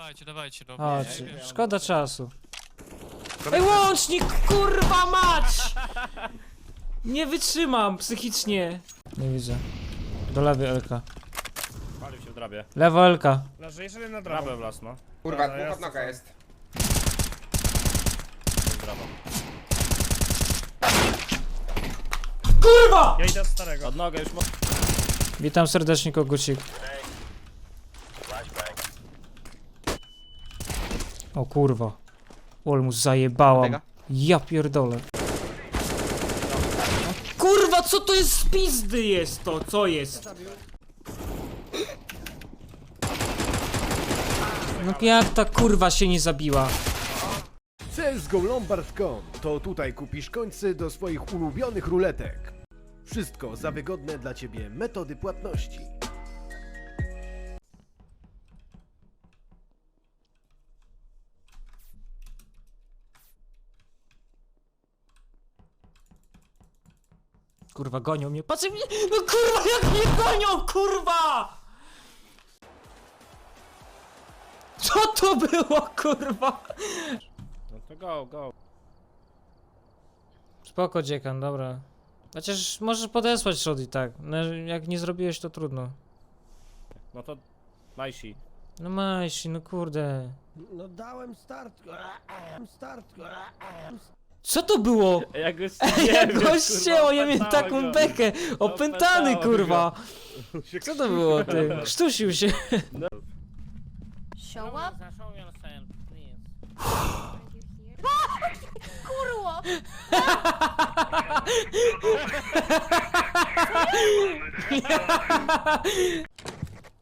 dawajcie, dawajcie, no. Nie, szkoda czasu. Ej, łącznik, kurwa mać! Nie wytrzymam psychicznie. Nie widzę. Do lewej Elka. Palił się w drabie. Lewa Elka. Leży jeszcze jeden na Drabę drabę. no. Kurwa, Dobra, dwóch od noga jest. Draba. Kurwa! Ja idę od starego. Od nogę już mo... Witam serdecznie kogucik. O kurwa. Olmus zajebałam. Ja pierdolę. Kurwa, co to jest z pizdy jest to? Co jest? No jak ta kurwa się nie zabiła? CSGO Lombard.com to tutaj kupisz końce do swoich ulubionych ruletek. Wszystko za wygodne dla Ciebie metody płatności. Kurwa, gonią mnie. Patrzcie mnie! No kurwa, jak mnie gonią, kurwa! Co to było, kurwa? No to go, go. Spoko, dziekan, dobra. Chociaż możesz podesłać shot i tak. No, jak nie zrobiłeś, to trudno. No to... Najsi. No majsi, no kurde. No dałem start. Start. Co to było? Jak go Goście, o ja miałem taką bekę. Opętany, Opętało kurwa. Co to było, ty? Krztusił się. Show up? Kurło!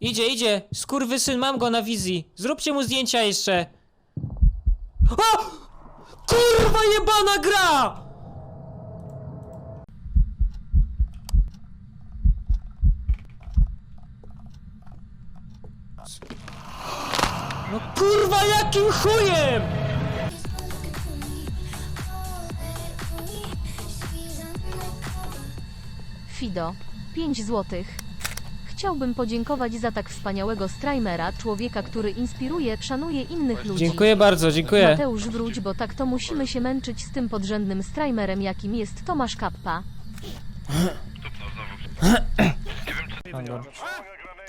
Idzie, idzie. Skurwysyn, mam go na wizji. Zróbcie mu zdjęcia jeszcze. O! Kurwa jebana gra! No kurwa jakim chujem! Fido, 5 złotych. Chciałbym podziękować za tak wspaniałego streamera, człowieka, który inspiruje, szanuje innych ludzi. Dziękuję bardzo, dziękuję. Mateusz wróć, bo tak to musimy się męczyć z tym podrzędnym streamerem, jakim jest Tomasz Kappa.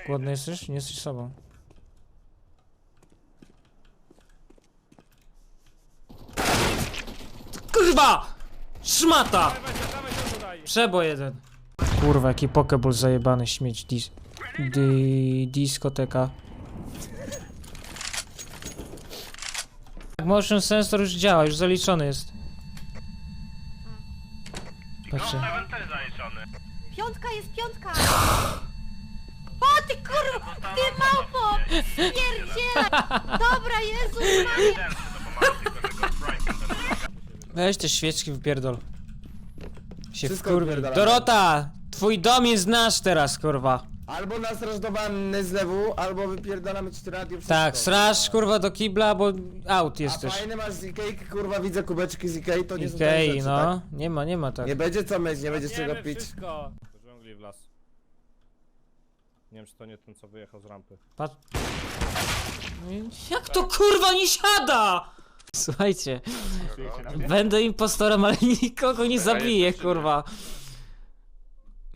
Głodny jesteś? Nie jesteś sobą. Kurwa! Szmata! Przebo jeden. Kurwa, jaki pokeball zajebany śmieć. Dis di diskoteka. Motion sensor już działa, już zaliczony jest. Patrzcie. Piątka jest piątka! O ty kurwa! Ty małpo! Spierdzielaj! Dobra, Jezus Maria! Weź te świeczki wypierdol. Się Wszystko wkurwię. Dorota! Twój dom jest nasz teraz, kurwa. Albo nas rozdawamy z lewu, albo wypierdalamy cztery radio wszystko. Tak, srasz kurwa do kibla, bo out A jesteś. fajny masz z Ikei, kurwa widzę kubeczki z Ikei, to nie są Ikei, rzeczy, no. tak? Nie ma, nie ma tak. Nie będzie co myć, nie będzie z czego Wiemy pić. wszystko. W las. Nie wiem, czy to nie ten, co wyjechał z rampy. Patrz. Jak to kurwa nie siada? Słuchajcie, będę impostorem, ale nikogo nie zabiję, kurwa.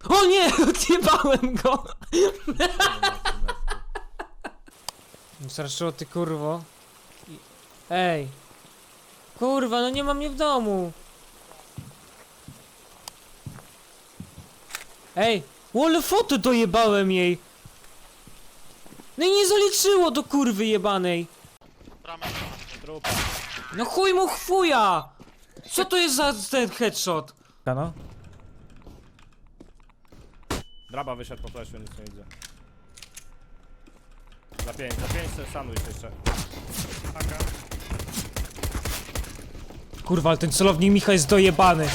O nie! Odjebałem go! Straszyło ty kurwo. I- Ej. Kurwa, no nie ma mnie w domu. Ej, wall foto dojebałem jej. No i nie zaliczyło do kurwy jebanej. Trupa. No chuj mu chwuja! Co to jest za ten headshot? No. Draba wyszedł po fleszu, nic nie widzę. Za pięć, za pięć ten sandwich jeszcze. Kurwa, ale ten celownik Micha jest dojebany.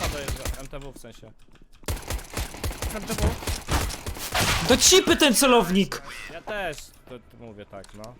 Ta dojeżdża, MTW w sensie. Do cipy ten celownik! Ja też, to, to mówię tak, no.